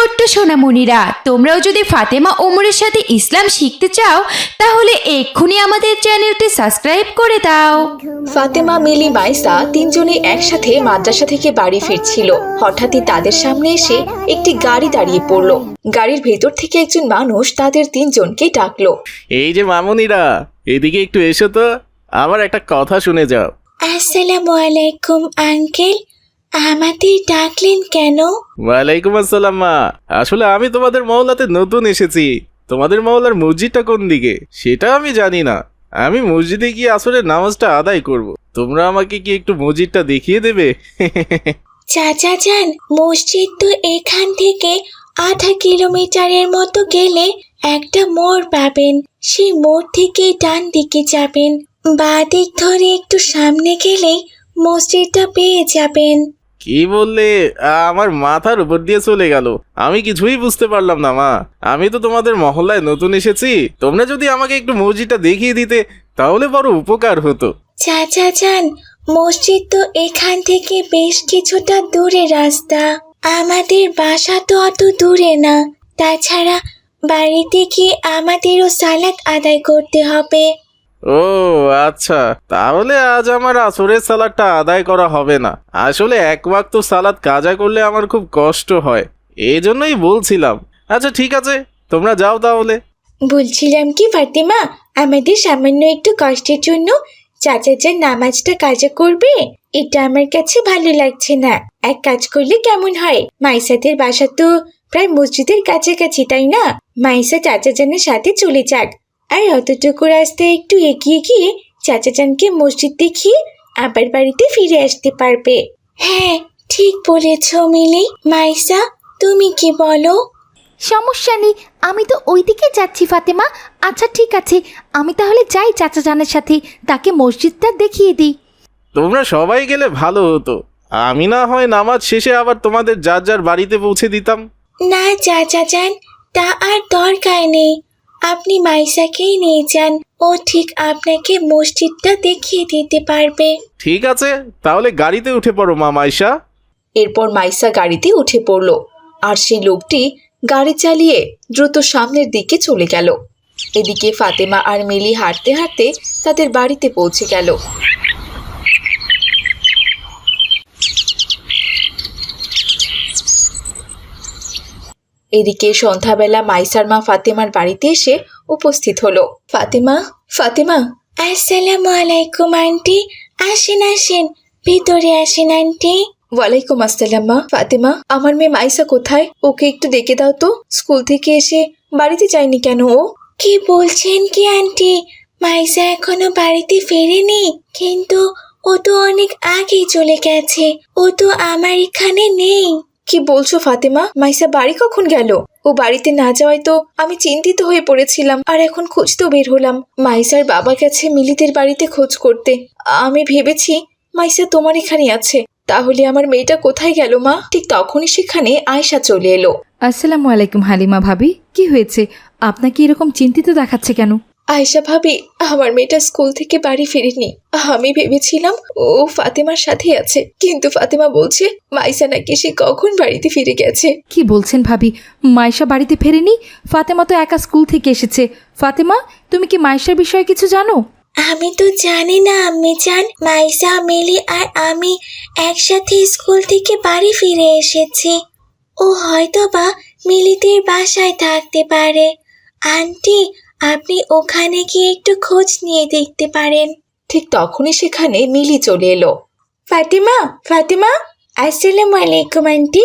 ছোট্ট সোনামণিরা তোমরাও যদি ফাতেমা ওমরের সাথে ইসলাম শিখতে চাও তাহলে এক্ষুনি আমাদের চ্যানেলটি সাবস্ক্রাইব করে দাও। ফাতেমা মিলি মাইসা তিনজনে একসাথে মাদ্রাসা থেকে বাড়ি ফিরছিল। হঠাৎই তাদের সামনে এসে একটি গাড়ি দাঁড়িয়ে পড়ল। গাড়ির ভেতর থেকে একজন মানুষ তাদের তিনজনকে ডাকলো। এই যে মামুনিরা এদিকে একটু এসো তো। আমার একটা কথা শুনে যাও। আসসালামু আলাইকুম আঙ্কেল। আমাদের ডাকলেন কেন? ওয়ালাইকুম আসসালাম মা। আসলে আমি তোমাদের মহল্লাতে নতুন এসেছি। তোমাদের মহল্লার মসজিদটা কোন দিকে? সেটা আমি জানি না। আমি মসজিদে গিয়ে আসলে নামাজটা আদায় করব। তোমরা আমাকে কি একটু মসজিদটা দেখিয়ে দেবে? চাচা যান মসজিদ তো এখান থেকে আধা কিলোমিটারের মতো গেলে একটা মোড় পাবেন। সেই মোড় থেকে ডান দিকে যাবেন। বাঁ দিক ধরে একটু সামনে গেলেই মসজিদটা পেয়ে যাবেন। কি বললে? আমার মাথার উপর দিয়ে চলে গেল। আমি কিছুই বুঝতে পারলাম না, মা। আমি তো তোমাদের মহল্লায় নতুন এসেছি। তোমরা যদি আমাকে একটু মসজিদটা দেখিয়ে দিতে, তাহলে বড় উপকার হতো। চাচা যান, মসজিদ তো এখান থেকে বেশ কিছুটা দূরে রাস্তা। আমাদের বাসা তো অত দূরে না। তাছাড়া বাড়িতে গিয়ে আমাদেরও সালাদ আদায় করতে হবে। ও আচ্ছা। তাহলে আজ আমার আসরের সালাদটা আদায় করা হবে না। আসলে এক ওয়াক্ত সালাদ কাজা করলে আমার খুব কষ্ট হয়। এই জন্যই বলছিলাম। আচ্ছা ঠিক আছে। তোমরা যাও তাহলে। বলছিলাম কি, ফাতিমা? আমাদের সামান্য একটু কষ্টের জন্য চাচা যান নামাজটা কাজা করবে? এটা আমার কাছে ভালো লাগছে না। এক কাজ করলে কেমন হয়? মাইসাদের বাসা তো প্রায় মসজিদের কাছাকাছি, তাই না? মাইসা চাচা জানের সাথে চলে যাক। আর অতটুকু রাস্তায় একটু এগিয়ে গিয়ে চাচা জানকে মসজিদ দেখিয়ে আবার বাড়িতে ফিরে আসতে পারবে। হ্যাঁ ঠিক বলেছ মিলি। মাইসা তুমি কি বলো? সমস্যা নেই আমি তো ওই দিকে যাচ্ছি ফাতেমা। আচ্ছা ঠিক আছে। আমি তাহলে যাই চাচা জানের সাথে তাকে মসজিদটা দেখিয়ে দিই। তোমরা সবাই গেলে ভালো হতো। আমি না হয় নামাজ শেষে আবার তোমাদের যার যার বাড়িতে পৌঁছে দিতাম। না চাচা যান তা আর দরকার নেই। আপনি মাইসাকেই নিয়ে যান ও ঠিক আপনাকে মসজিদটা দেখিয়ে দিতে পারবে। ঠিক আছে তাহলে গাড়িতে উঠে পড়ো মা মাইশা। এরপর মাইসা গাড়িতে উঠে পড়ল আর সেই লোকটি গাড়ি চালিয়ে দ্রুত সামনের দিকে চলে গেল। এদিকে ফাতেমা আর মিলি হাঁটতে হাঁটতে তাদের বাড়িতে পৌঁছে গেল। এদিকে সন্ধ্যাবেলা মাইসার মা ফাতেমার বাড়িতে এসে উপস্থিত হলো। ফাতেমা ফাতেমা। আসসালামু আলাইকুম আন্টি। আসেন আসেন। ভিতরে আসেন আন্টি। ওয়ালাইকুম আসসালাম মা। ফাতেমা আমার মেয়ে মাইসা কোথায়? ওকে একটু ডেকে দাও তো। স্কুল থেকে এসে বাড়িতে যায়নি কেন ও? কি বলছেন কি আন্টি? মাইসা এখনও বাড়িতে ফেরেনি কিন্তু ও তো অনেক আগেই চলে গেছে। ও তো আমার এখানে নেই। কি বলছো ফাতেমা? মাইসা বাড়ি কখন গেল? ও বাড়িতে না যাওয়ায় তো আমি চিন্তিত হয়ে পড়েছিলাম, আর এখন খুঁজতেও বের হলাম মাইসার বাবা গেছে মিলিদের বাড়িতে খোঁজ করতে। আমি ভেবেছি, মাইসা তোমার এখানে আছে। তাহলে আমার মেয়েটা কোথায় গেল মা? ঠিক তখনই সেখানে আয়সা চলে এলো। আসসালামু আলাইকুম হালিমা ভাবি, কি হয়েছে? আপনাকে এরকম চিন্তিত দেখাচ্ছে কেন? আয়সা ভাবি আমার মেয়েটা স্কুল থেকে বাড়ি ফেরেনি। আমি ভেবেছিলাম ও ফাতেমার সাথে আছে। কিন্তু ফাতেমা বলছে মাইসা নাকি সে কখন বাড়িতে ফিরে গেছে? কি বলছেন ভাবি? মাইশা বাড়িতে ফেরেনি? ফাতেমা তো একা স্কুল থেকে এসেছে। ফাতেমা তুমি কি মাইশার বিষয়ে কিছু জানো? আমি তো জানি না আমি জান। মাইসা মিলি আর আমি একসাথে স্কুল থেকে বাড়ি ফিরে এসেছি। ও হয়তো বা মিলিদের বাসায় থাকতে পারে। আন্টি আপনি ওখানে গিয়ে একটু খোঁজ নিয়ে দেখতে পারেন। ঠিক তখনই সেখানে মিলি চলে এলো। ফাতিমা ফাতিমা আসসালামু আলাইকুম আন্টি।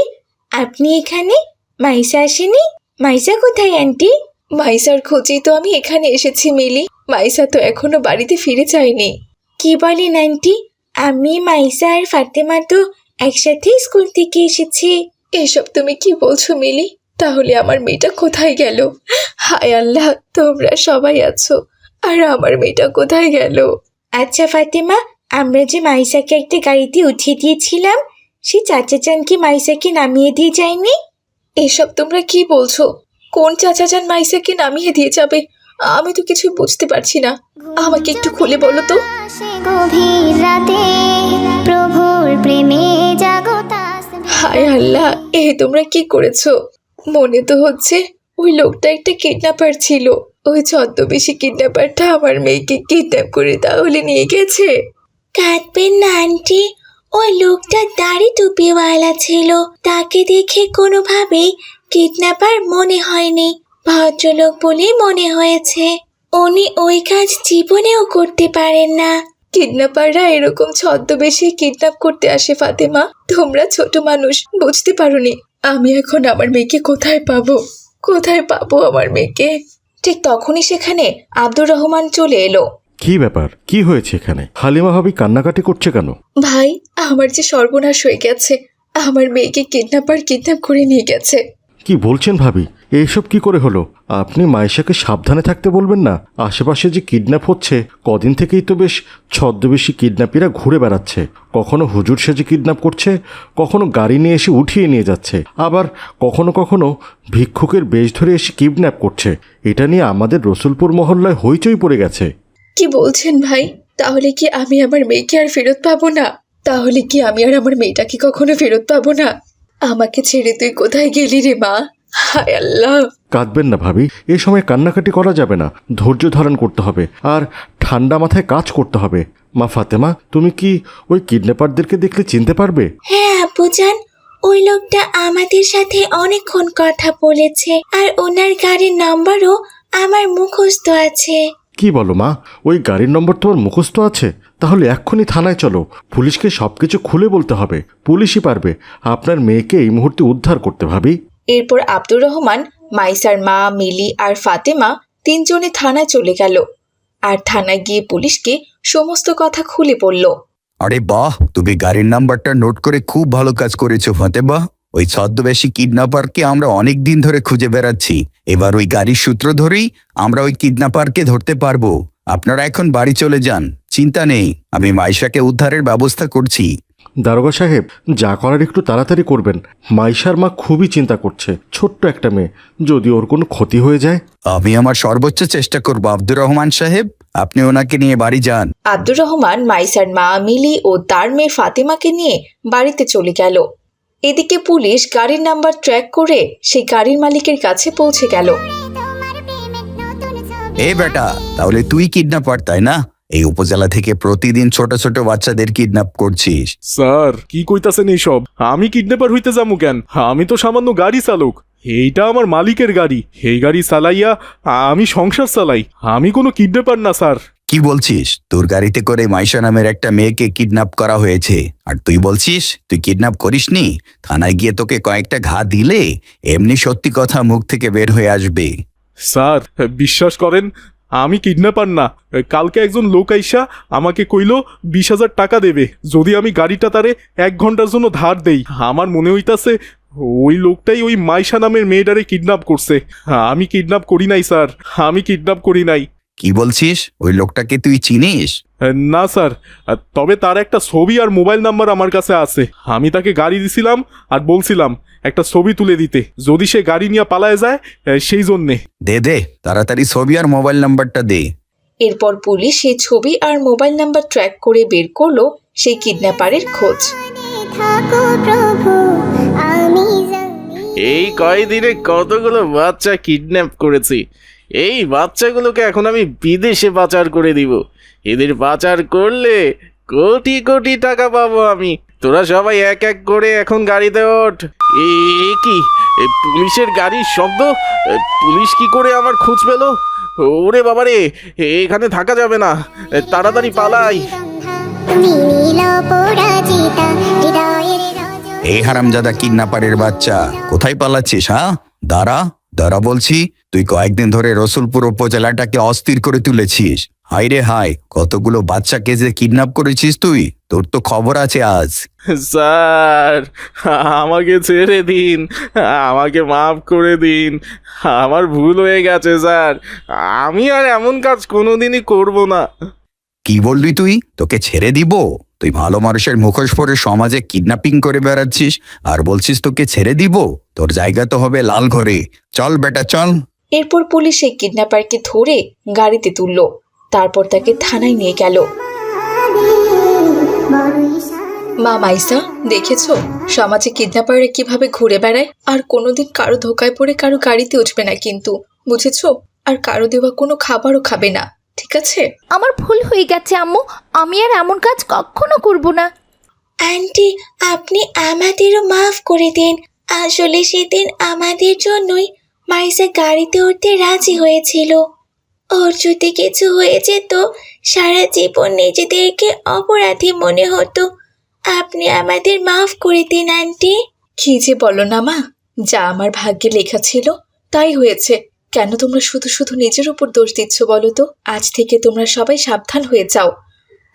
আপনি এখানে? মাইসা আসেনি? মাইসা কোথায় আন্টি? মাইসার খোঁজেই তো আমি এখানে এসেছি মিলি। মাইসা তো এখনও বাড়িতে ফিরে যায়নি। কি বলেন আন্টি? আমি মাইসা আর ফাতেমা তো একসাথে স্কুল থেকে এসেছি। এসব তুমি কি বলছো মিলি? তাহলে আমার মেয়েটা কোথায় গেল? হায় আল্লাহ তোমরা সবাই আছো আর আমার মেয়েটা কোথায় গেল? আচ্ছা ফাতেমা আমরা যে মাইসাকে একটা গাড়িতে উঠিয়ে দিয়েছিলাম সে চাচা চান কি মাইসাকে নামিয়ে দিয়ে যায়নি? এসব তোমরা কি বলছো? কোন চাচা চান মাইসাকে নামিয়ে দিয়ে যাবে? আমি তো কিছুই বুঝতে পারছি না। আমাকে একটু খুলে বলো তো। গভীর রাতে প্রভুর প্রেমে জাগতাস হায় আল্লাহ এ তোমরা কি করেছ? মনে তো হচ্ছে ওই লোকটা একটা কিডন্যাপার ছিল। ওই ছদ্মবেশী কিডন্যাপারটা আমার মেয়েকে কিডন্যাপ করে তাহলে নিয়ে গেছে। কাঁদবেন না আন্টি। ওই লোকটা দাড়ি টুপিওয়ালা ছিল। তাকে দেখে কোনোভাবেই কিডন্যাপার মনে হয়নি। ভদ্রলোক বলেই মনে হয়েছে উনি ওই কাজ জীবনেও করতে পারেন না। কিডন্যাপাররা এরকম ছদ্মবেশে কিডন্যাপ করতে আসে ফাতেমা। তোমরা ছোট মানুষ বুঝতে পারোনি। আমি এখন আমার মেয়েকে কোথায় পাবো? কোথায় পাবো আমার মেয়েকে? ঠিক তখনই সেখানে আব্দুর রহমান চলে এলো। কি ব্যাপার? কি হয়েছে এখানে? হালিমা ভাবি কান্নাকাটি করছে কেন? ভাই আমার যে সর্বনাশ হয়ে গেছে আমার মেয়েকে কিডন্যাপার কিডন্যাপ করে নিয়ে গেছে। কি বলছেন ভাবি? এইসব কি করে হলো? আপনি মায়েশাকে সাবধানে থাকতে বলবেন না। আশেপাশে যে কিডন্যাপ হচ্ছে, কদিন থেকেই তো বেশ ছদ্মবেশী কিডন্যাপিরা ঘুরে বেড়াচ্ছে। কখনো হুজুর সেজে কিডন্যাপ করছে, কখনো গাড়ি নিয়ে এসে উঠিয়ে নিয়ে যাচ্ছে। আবার কখনো কখনো ভিক্ষুকের বেশ ধরে এসে কিডন্যাপ করছে। এটা নিয়ে আমাদের রসুলপুর মহল্লায় হইচই পড়ে গেছে। কি বলছেন ভাই? তাহলে কি আমি আমার মেয়েকে আর ফেরত পাবো না? তাহলে কি আমি আর আমার মেয়েটাকে কখনো ফেরত পাবো না? আমাকে ছেড়ে তুই কোথায় গেলি রে মা? হায় আল্লাহ। কাঁদবেন না ভাবি এ সময় কান্নাকাটি করা যাবে না ধৈর্য ধারণ করতে হবে আর ঠান্ডা মাথায় কাজ করতে হবে। মা ফাতেমা তুমি কি ওই কিডন্যাপারদেরকে দেখলে চিনতে পারবে? হ্যাঁ আপুজান ওই লোকটা আমাদের সাথে অনেকক্ষণ কথা বলেছে আর ওনার গাড়ির নাম্বারও আমার মুখস্থ আছে। কি বলো মা ওই গাড়ির নম্বর তোমার মুখস্থ আছে? তাহলে এক্ষুনি থানায় চলো পুলিশকে সব কিছু খুলে বলতে হবে পুলিশই পারবে আপনার মেয়েকে এই মুহূর্তে উদ্ধার করতে ভাবি। এরপর আব্দুর রহমান, মাইসার মা, মিলি আর ফাতেমা তিনজনে থানায় চলে গেল। আর থানায় গিয়ে পুলিশকে সমস্ত কথা খুলে বলল। আরে বাহ, তুমি গাড়ির নাম্বারটা নোট করে খুব ভালো কাজ করেছ ফাতেমা। ওই ছদ্মবেশী কিডন্যাপারকে আমরা অনেক দিন ধরে খুঁজে বেড়াচ্ছি। এবার ওই গাড়ির সূত্র ধরেই আমরা ওই কিডন্যাপারকে ধরতে পারব। আপনারা এখন বাড়ি চলে যান, চিন্তা নেই, আমি মাইশাকে উদ্ধারের ব্যবস্থা করছি। দারোগা সাহেব যা করার একটু তাড়াতাড়ি করবেন। মাইশার মা খুবই চিন্তা করছে ছোট্ট একটা মেয়ে। যদি ওর কোনো ক্ষতি হয়ে যায়? আমি আমার সর্বোচ্চ চেষ্টা করব আব্দুর রহমান সাহেব। আপনি ওনাকে নিয়ে বাড়ি যান। আব্দুর রহমান মাইসার মা মিলি ও তার মেয়ে ফাতেমাকে নিয়ে বাড়িতে চলে গেল। এদিকে পুলিশ গাড়ির নাম্বার ট্র্যাক করে সেই গাড়ির মালিকের কাছে পৌঁছে গেল। এ বেটা তাহলে তুই কিডন্যাপার তাই না? এই উপজেলা থেকে প্রতিদিন ছোট ছোট বাচ্চাদের কিডন্যাপ করছিস। স্যার কি কইতাছেন এইসব? আমি কিডন্যাপার হইতে যাব কেন? আমি তো সামান্য গাড়ি চালক। এইটা আমার মালিকের গাড়ি। এই গাড়ি চালাইয়া আমি সংসার চালাই। আমি কোনো কিডন্যাপার না স্যার। কি বলছিস? তোর গাড়িতে করে মাইশা নামের একটা মেয়েকে কিডন্যাপ করা হয়েছে। আর তুই বলছিস তুই কিডন্যাপ করিসনি? থানায় গিয়ে তোকে কয়েকটা ঘা দিলে এমনি সত্যি কথা মুখ থেকে বের হয়ে আসবে। স্যার বিশ্বাস করেন আমি কিডন্যাপার না। কালকে একজন লোক আইসা আমাকে কইল, বিশ হাজার টাকা দেবে। যদি আমি গাড়িটা তারে এক ঘণ্টার জন্য ধার দেই, আমার মনে হইতাছে ওই লোকটাই ওই মাইশা নামের মেয়েটারে কিডন্যাপ করছে। আমি কিডন্যাপ করি নাই, স্যার। আমি কিডন্যাপ করি নাই। কি বলছিস? ওই লোকটাকে তুই চিনিস? না স্যার। তবে তার একটা ছবি আর মোবাইল নাম্বার আমার কাছে আছে। আমি তাকে গাড়ি দিছিলাম আর বলছিলাম একটা ছবি তুলে দিতে। যদি সে গাড়ি নিয়ে পালায় যায় সেই জন্যে। দে দে তাড়াতাড়ি ছবি আর মোবাইল নাম্বারটা দে। এরপর পুলিশ সেই ছবি আর মোবাইল নাম্বার ট্র্যাক করে বের করল সেই কিডন্যাপারের খোঁজ। এই কয়দিনে কতগুলো বাচ্চা কিডন্যাপ করেছি? এই বাচ্চাগুলোকে এখন আমি বিদেশে পাচার করে দিব। এদের পাচার করলে কোটি কোটি টাকা পাবো আমি। তোরা সবাই এক এক করে এখন গাড়িতে ওঠ। এ কি? পুলিশের গাড়ির শব্দ? পুলিশ কি করে আমার খোঁজ পেল? ওরে বাবারে এখানে থাকা যাবে না। তাড়াতাড়ি পালাই। এই হারামজাদা কিডন্যাপারের বাচ্চা, কোথায় পালাচ্ছিস হ্যাঁ? দাঁড়া দাঁড়া বলছি তুই কয়েকদিন ধরে রসুলপুর উপজেলাটাকে অস্থির করে তুলেছিস। হাই রে হাই কতগুলো বাচ্চাকে যে কিডন্যাপ করেছিস তুই? তোর তো খবর আছে আজ। স্যার আমাকে ছেড়ে দিন আমাকে মাফ করে দিন। আমার ভুল হয়ে গেছে স্যার। আমি আর এমন কাজ কোনোদিনই করব না। কি বললি তুই? তোকে ছেড়ে দিব? তুই ভালো মানুষের মুখোশ পরে সমাজে কিডন্যাপিং করে বেড়াচ্ছিস আর বলছিস তোকে ছেড়ে দিব? তোর জায়গা তো হবে লাল ঘরে চল বেটা চল। এরপর পুলিশ সেই কিডন্যাপারকে ধরে গাড়িতে তুললো। তারপর তাকে থানায় নিয়ে গেল। মা মাইসা দেখেছ? সমাজে কিডন্যাপাররা কীভাবে ঘুরে বেড়ায়? আর কোনোদিন কারও ধোকায় পড়ে কারও গাড়িতে উঠবে না কিন্তু। বুঝেছ? আর কারও দেওয়া কোনো খাবারও খাবে না। ঠিক আছে? আমার ভুল হয়ে গেছে আম্মু। আমি আর এমন কাজ কখনো করব না। আন্টি আপনি আমাদেরও মাফ করে দিন। আসলে সেদিন আমাদের জন্যই মাইসা গাড়িতে উঠতে রাজি হয়েছিল। ওর যদি কিছু হয়ে যেত, সারা জীবন নিজেদেরকে অপরাধী মনে হতো। আপনি আমাদের মাফ করে দিন, আন্টি। কি যে বলো না মা, যা আমার ভাগ্যে লেখা ছিল, তাই হয়েছে। কেন তোমরা শুধু শুধু নিজের উপর দোষ দিচ্ছ বলো তো? আজ থেকে তোমরা সবাই সাবধান হয়ে যাও।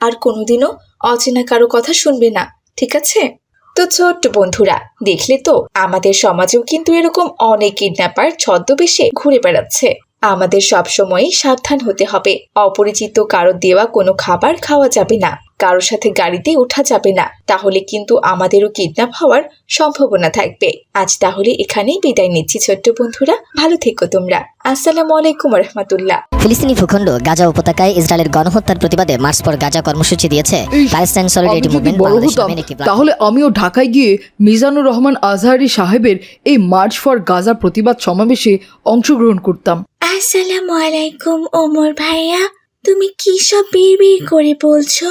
আর কোনোদিনও অচেনা কারও কথা শুনবে না, ঠিক আছে? তো ছোট্ট বন্ধুরা দেখলে তো? আমাদের সমাজেও কিন্তু এরকম অনেক কিডন্যাপার ছদ্মবেশে ঘুরে বেড়াচ্ছে। আমাদের সবসময় সাবধান হতে হবে। অপরিচিত কারও দেওয়া কোনো খাবার খাওয়া যাবে না। কারোর সাথে গাড়িতে ওঠা যাবে না। তাহলে কিন্তু আমাদেরও কিডন্যাপ হওয়ার সম্ভাবনা থাকবে। আজ তাহলে এখানেই বিদায় নিচ্ছি ছোট্ট বন্ধুরা। ভালো থেকো তোমরা। আসসালামু আলাইকুম রহমতুল্লাহ ফিলিস্তিনি ভূখণ্ড গাজা উপত্যকায় ইসরায়েলের গণহত্যার প্রতিবাদে মার্চ পর গাজা কর্মসূচি দিয়েছে প্যালেস্টাইন সলিডারিটি মুভমেন্ট বাংলাদেশ হতাম একটি তাহলে আমিও ঢাকায় গিয়ে মিজানুর রহমান আজহারি সাহেবের এই মার্চ ফর গাজা প্রতিবাদ সমাবেশে অংশগ্রহণ করতাম। আসসালামু আলাইকুম ওমর ভাইয়া তুমি কি সব বিড়বিড় করে বলছো?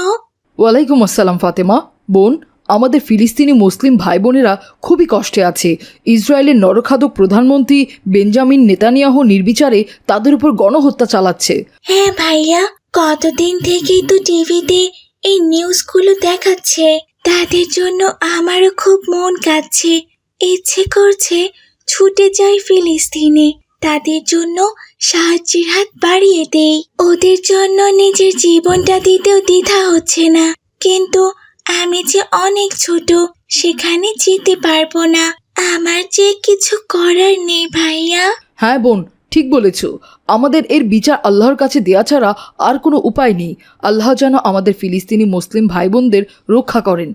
ওয়ালাইকুম আসসালাম ফাতেমা। বোন আমাদের ফিলিস্তিনি মুসলিম ভাই বোনেরা খুবই কষ্টে আছে। ইসরায়েলের নরখাদক প্রধানমন্ত্রী বেঞ্জামিন নেতানিয়াহু নির্বিচারে তাদের উপর গণহত্যা চালাচ্ছে। হ্যাঁ ভাইয়া কতদিন থেকেই তো টিভিতে এই নিউজগুলো দেখাচ্ছে। তাদের জন্য আমারও খুব মন কাচ্ছে ইচ্ছে করছে ছুটে যাই ফিলিস্তিনে। তাদের জন্য সাহায্যের হাত বাড়িয়ে দেই। ওদের জন্য নিজের জীবনটা দিতেও দ্বিধা হচ্ছে না। কিন্তু আমি যে অনেক ছোট সেখানে যেতে পারব না। আমার যে কিছু করার নেই ভাইয়া। হ্যাঁ বোন ঠিক বলেছ। আমাদের এর বিচার আল্লাহর কাছে দেয়া ছাড়া আর কোনো উপায় নেই। আল্লাহ যেন আমাদের ফিলিস্তিনি মুসলিম ভাই বোনদের রক্ষা করেন।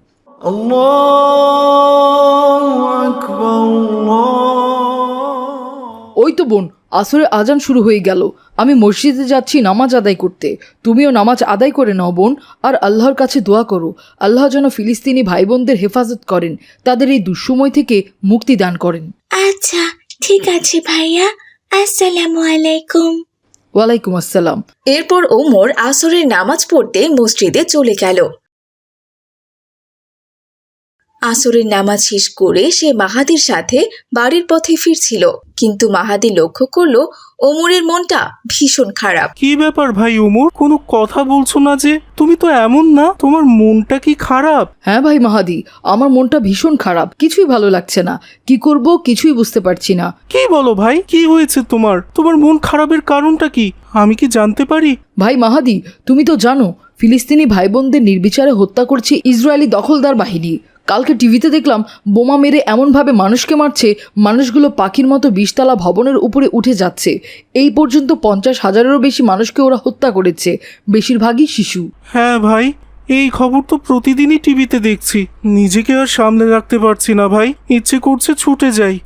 ওই তো বোন আসরে আজান শুরু হয়ে গেল। আমি মসজিদে যাচ্ছি নামাজ আদায় করতে। তুমিও নামাজ আদায় করে নাও বোন আর আল্লাহর কাছে দোয়া করো। আল্লাহ যেন ফিলিস্তিনি ভাই বোনদের হেফাজত করেন তাদের এই দুঃসময় থেকে মুক্তি দান করেন। আচ্ছা ঠিক আছে ভাইয়া। আসসালামু আলাইকুম। ওয়ালাইকুম আসসালাম। এরপর ওমর আসরের নামাজ পড়তে মসজিদে চলে গেল। আসরের নামাজ শেষ করে সে মাহাদির সাথে বাড়ির পথে ফিরছিল। কিন্তু মাহাদি লক্ষ্য করল ওমরের মনটা ভীষণ খারাপ। কি ব্যাপার ভাই উমর কোনো কথা বলছো না যে? তুমি তো এমন না? তোমার মনটা কি খারাপ? হ্যাঁ ভাই মাহাদি আমার মনটা ভীষণ খারাপ। কিছুই ভালো লাগছে না। কি করব কিছুই বুঝতে পারছি না। কি বলো ভাই? কি হয়েছে তোমার? তোমার মন খারাপের কারণটা কি? আমি কি জানতে পারি? ভাই মাহাদি তুমি তো জানো ফিলিস্তিনি ভাই বোনদের নির্বিচারে হত্যা করছে ইসরায়েলি দখলদার বাহিনী। কালকে টিভিতে দেখলাম বোমা মেরে এমনভাবে মানুষকে মারছে, মানুষগুলো পাখির মতো বিশতলা ভবনের উপরে উঠে যাচ্ছে। এই পর্যন্ত পঞ্চাশ হাজারেরও বেশি মানুষকে ওরা হত্যা করেছে, বেশিরভাগই শিশু। হ্যাঁ ভাই, এই খবর তো প্রতিদিনই টিভিতে দেখছি। নিজেকে আর সামলে রাখতে পারছি না ভাই, ইচ্ছে করছে ছুটে যাই।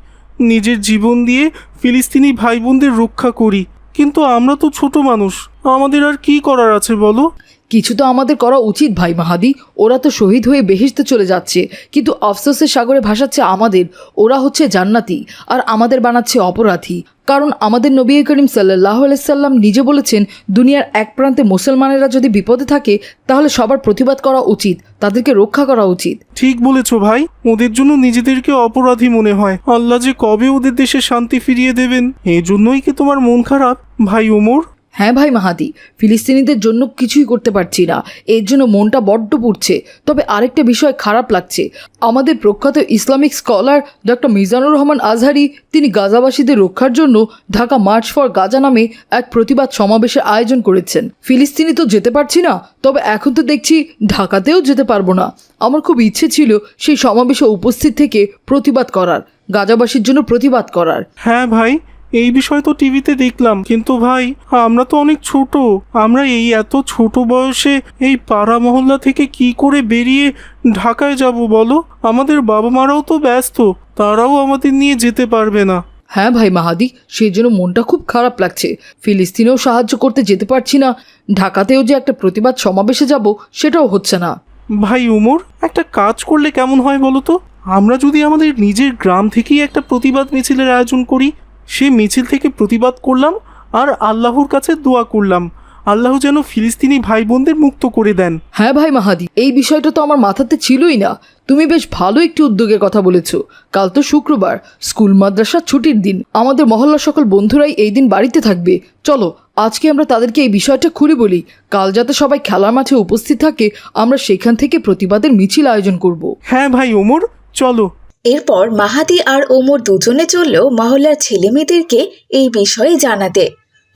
নিজের জীবন দিয়ে ফিলিস্তিনি ভাই বোনদের রক্ষা করি। কিন্তু আমরা তো ছোট মানুষ, আমাদের আর কি করার আছে বলো? কিছু তো আমাদের করা উচিত ভাই মাহাদি। ওরা তো শহীদ হয়ে বেহেশতে চলে যাচ্ছে। কিন্তু আফসোসের সাগরে ভাসাচ্ছে আমাদের। ওরা হচ্ছে জান্নাতি আর আমাদের বানাচ্ছে অপরাধী। কারণ আমাদের নবী করিম সাল্লাহ সাল্লাম নিজে বলেছেন, দুনিয়ার এক প্রান্তে মুসলমানেরা যদি বিপদে থাকে, তাহলে সবার প্রতিবাদ করা উচিত। তাদেরকে রক্ষা করা উচিত। ঠিক বলেছ ভাই। ওদের জন্য নিজেদেরকে অপরাধী মনে হয়। আল্লাহ যে কবে ওদের দেশে শান্তি ফিরিয়ে দেবেন এই জন্যই কি তোমার মন খারাপ? ভাই ওমর হ্যাঁ ভাই মাহাদি, ফিলিস্তিনিদের জন্য কিছুই করতে পারছি না। এর জন্য মনটা বড্ড পুড়ছে। তবে আরেকটা বিষয় খারাপ লাগছে। আমাদের প্রখ্যাত Islamic scholar doctor Mizanur Rahman Azhari, তিনি গাজাবাসীদের রক্ষার জন্য ঢাকা মার্চ ফর গাজা নামে এক প্রতিবাদ সমাবেশের আয়োজন করেছেন। ফিলিস্তিনি তো যেতে পারছি না, তবে এখন তো দেখছি ঢাকাতেও যেতে পারব না। আমার খুব ইচ্ছে ছিল সেই সমাবেশে উপস্থিত থেকে প্রতিবাদ করার, গাজাবাসীর জন্য প্রতিবাদ করার। হ্যাঁ ভাই এই বিষয় তো টিভিতে দেখলাম। কিন্তু ভাই আমরা তো অনেক ছোট। আমরা এই এত ছোট বয়সে এই পাড়া মহল্লা থেকে কি করে বেরিয়ে ঢাকায় যাব বলো? আমাদের বাবা মারাও তো ব্যস্ত। তারাও আমাদের নিয়ে যেতে পারবে না। হ্যাঁ ভাই মাহাদি সেই জন্য মনটা খুব খারাপ লাগছে। ফিলিস্তিনেও সাহায্য করতে যেতে পারছি না। ঢাকাতেও যে একটা প্রতিবাদ সমাবেশে যাব সেটাও হচ্ছে না। ভাই উমর একটা কাজ করলে কেমন হয় বলো তো? আমরা যদি আমাদের নিজের গ্রাম থেকেই একটা প্রতিবাদ মিছিলের আয়োজন করি সে মিছিল থেকে প্রতিবাদ করলাম আর আল্লাহর কাছে দোয়া করলাম। আল্লাহ যেন ফিলিস্তিনি ভাই বোনদের মুক্ত করে দেন। হ্যাঁ ভাই মাহাদি এই বিষয়টা তো আমার মাথাতে ছিলই না। তুমি বেশ ভালো একটি উদ্যোগের কথা বলেছ। কাল তো শুক্রবার স্কুল মাদ্রাসা ছুটির দিন। আমাদের মহল্লার সকল বন্ধুরাই এই দিন বাড়িতে থাকবে। চলো আজকে আমরা তাদেরকে এই বিষয়টা খুলে বলি। কাল যাতে সবাই খেলার মাঠে উপস্থিত থাকে আমরা সেখান থেকে প্রতিবাদের মিছিল আয়োজন করব। হ্যাঁ ভাই ওমর চলো। এরপর মাহাদি আর ওমর দুজনে চললেও মহল্লার ছেলে মেয়েদেরকে এই বিষয়ে জানাতে।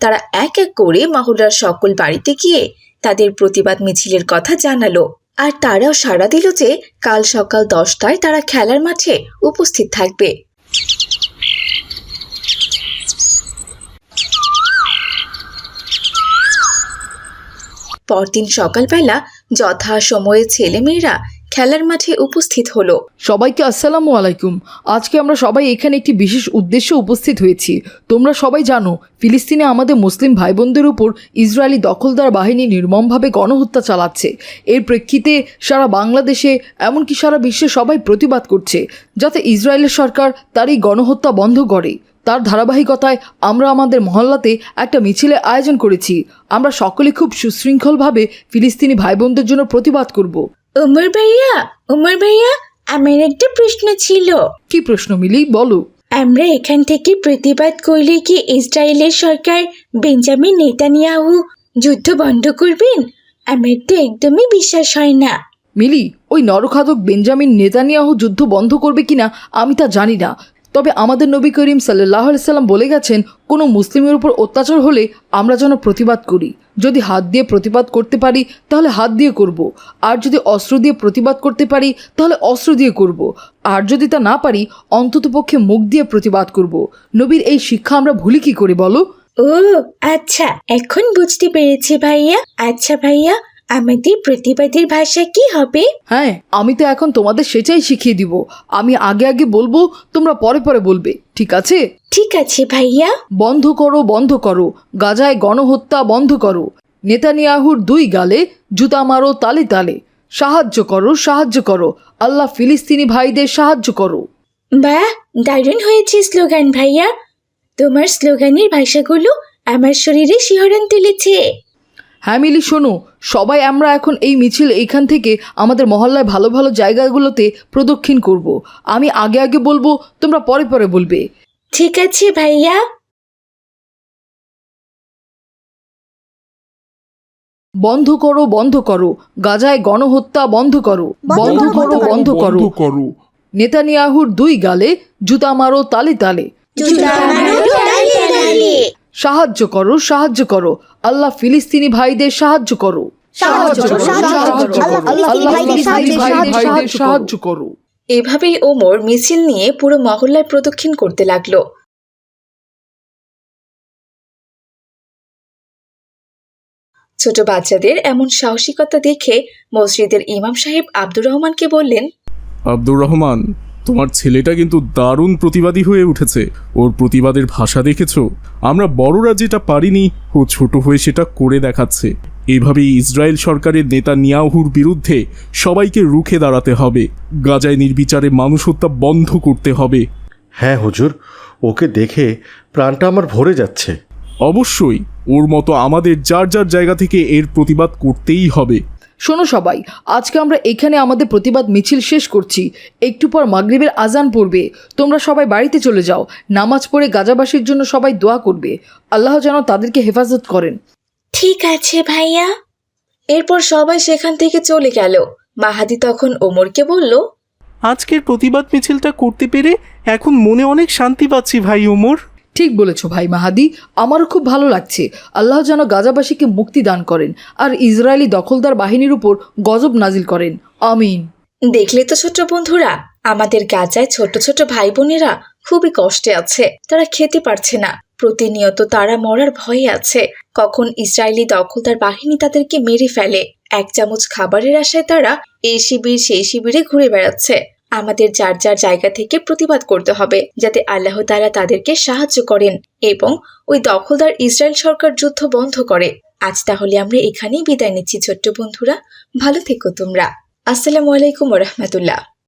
তারা এক এক করে মহল্লার সকল বাড়িতে গিয়ে তাদের প্রতিবাদ মিছিলের কথা জানালো। আর তারাও সাড়া দিল যে কাল সকাল দশটায় তারা খেলার মাঠে উপস্থিত থাকবে। পরদিন সকালবেলা যথা সময়ে ছেলেমেয়েরা খেলার মাঠে উপস্থিত হলো। সবাইকে আসসালামু আলাইকুম। আজকে আমরা সবাই এখানে একটি বিশেষ উদ্দেশ্যে উপস্থিত হয়েছি। তোমরা সবাই জানো, ফিলিস্তিনে আমাদের মুসলিম ভাই বোনদের উপর ইসরায়েলি দখলদার বাহিনী নির্মমভাবে গণহত্যা চালাচ্ছে। এর প্রেক্ষিতে সারা বাংলাদেশে, এমনকি সারা বিশ্বে সবাই প্রতিবাদ করছে, যাতে ইসরায়েলের সরকার তার এই গণহত্যা বন্ধ করে। তার ধারাবাহিকতায় আমরা আমাদের মহল্লাতে একটা মিছিলের আয়োজন করেছি। আমরা সকলে খুব সুশৃঙ্খলভাবে ফিলিস্তিনি ভাই বোনদের জন্য প্রতিবাদ করব। উমর ভাইয়া উমর ভাইয়া আমার একটা প্রশ্ন ছিল। কি প্রশ্ন মিলি? বলো। আমরা এখান থেকে প্রতিবাদ করলে কি ইসরায়েলের সরকার বেঞ্জামিন নেতানিয়াহু যুদ্ধ বন্ধ করবেন? আমার তো একদমই বিশ্বাস হয় না। মিলি ওই নরখাদক বেঞ্জামিন নেতানিয়াহু যুদ্ধ বন্ধ করবে কিনা আমি তা জানি না। তবে আমাদের নবী করিম সাল্লাহ সাল্লাম বলে গেছেন, কোনো মুসলিমের উপর অত্যাচার হলে আমরা যেন প্রতিবাদ করি যদি হাত দিয়ে প্রতিবাদ করতে পারি, তাহলে হাত দিয়ে করব। আর যদি অস্ত্র দিয়ে প্রতিবাদ করতে পারি, তাহলে অস্ত্র দিয়ে করব। আর যদি তা না পারি অন্ততপক্ষে মুখ দিয়ে প্রতিবাদ করব। নবীর এই শিক্ষা আমরা ভুলি কি করে বলো ও আচ্ছা এখন বুঝতে পেরেছি ভাইয়া আচ্ছা ভাইয়া আমাদের প্রতিবাদের ভাষা কি হবে? হ্যাঁ আমি তো এখন তোমাদের সেটাই শিখিয়ে দিব। আমি আগে আগে বলব তোমরা পরে পরে বলবে। ঠিক আছে? ঠিক আছে ভাইয়া। বন্ধ করো বন্ধ করো। গাজায় গণহত্যা বন্ধ করো। নেতানিয়াহুর দুই গালে জুতা মারো তালে তালে। সাহায্য করো সাহায্য করো। আল্লাহ ফিলিস্তিনি ভাইদের সাহায্য করো। বাহ দারুণ হয়েছে স্লোগান ভাইয়া। তোমার স্লোগানের ভাষাগুলো আমার শরীরে শিহরণ তুলেছে। হ্যাঁ মিলি শোনো। সবাই আমরা এখন এই মিছিল এইখান থেকে আমাদের মহল্লায় ভালো ভালো জায়গাগুলোতে প্রদক্ষিণ করব। আমি আগে আগে বলব তোমরা পরে পরে বলবে। ঠিক আছে ভাইয়া। বন্ধ করো বন্ধ করো। গাজায় গণহত্যা বন্ধ করো। বন্ধ করো বন্ধ করো নেতানিয়াহুর দুই গালে জুতা মারো তালে তালে। সাহায্য করো সাহায্য করো। আল্লাহ ফিলিস্তিনি ভাইদের সাহায্য করো। সাহায্য করো, সাহায্য করো। আল্লাহ আল্লাহ ফিলিস্তিনি ফিলিস্তিনি ভাইদের ভাইদের সাহায্য সাহায্য করো। এভাবেই ওমর মিছিল নিয়ে পুরো মহল্লায় প্রদক্ষিণ করতে লাগল। ছোট বাচ্চাদের এমন সাহসিকতা দেখে মসজিদের ইমাম সাহেব আব্দুর রহমানকে বললেন আব্দুর রহমান তোমার ছেলেটা কিন্তু দারুণ প্রতিবাদী হয়ে উঠেছে। ওর প্রতিবাদের ভাষা দেখেছ? আমরা বড়রা যেটা পারিনি ও ছোট হয়ে সেটা করে দেখাচ্ছে। এভাবেই ইসরায়েল সরকারের নেতা নিয়াহুর বিরুদ্ধে সবাইকে রুখে দাঁড়াতে হবে। গাজায় নির্বিচারে মানুষ হত্যা বন্ধ করতে হবে। হ্যাঁ হুজুর ওকে দেখে প্রাণটা আমার ভরে যাচ্ছে। অবশ্যই ওর মতো আমাদের যার যার জায়গা থেকে এর প্রতিবাদ করতেই হবে। শোনো সবাই আজকে আমরা এখানে আমাদের প্রতিবাদ মিছিল শেষ করছি। একটু পর মাগরিবের আজান পড়বে। তোমরা সবাই বাড়িতে চলে যাও। নামাজ পড়ে গাজাবাসীর জন্য সবাই দোয়া করবে। আল্লাহ যেন তাদেরকে হেফাজত করেন। ঠিক আছে ভাইয়া। এরপর সবাই সেখান থেকে চলে গেল। মাহাদি তখন ওমরকে বলল আজকের প্রতিবাদ মিছিলটা করতে পেরে এখন মনে অনেক শান্তি পাচ্ছি ভাই ওমর। ঠিক বলেছ ভাই মাহাদি, আমারও খুব ভালো লাগছে। আল্লাহ যেন গাজাবাসীকে মুক্তি দান করেন আর ইসরায়েলি দখলদার বাহিনীর উপর গজব নাজিল করেন। আমিন। দেখলে তো ছোট বন্ধুরা, আমাদের গাজায় ছোট ছোট ভাই বোনেরা খুবই কষ্টে আছে, তারা খেতে পারছে না। প্রতিনিয়ত তারা মরার ভয়ে আছে। কখন ইসরায়েলি দখলদার বাহিনী তাদেরকে মেরে ফেলে, এক চামচ খাবারের আশায় তারা এই শিবির, সেই শিবিরে ঘুরে বেড়াচ্ছে। আমাদের যার যার জায়গা থেকে প্রতিবাদ করতে হবে, যাতে আল্লাহ তালা তাদেরকে সাহায্য করেন এবং ওই দখলদার ইসরায়েল সরকার যুদ্ধ বন্ধ করে। আজ তাহলে আমরা এখানেই বিদায় নিচ্ছি ছোট্ট বন্ধুরা, ভালো থেকো তোমরা। আসসালামু আলাইকুম রহমতুল্লাহ।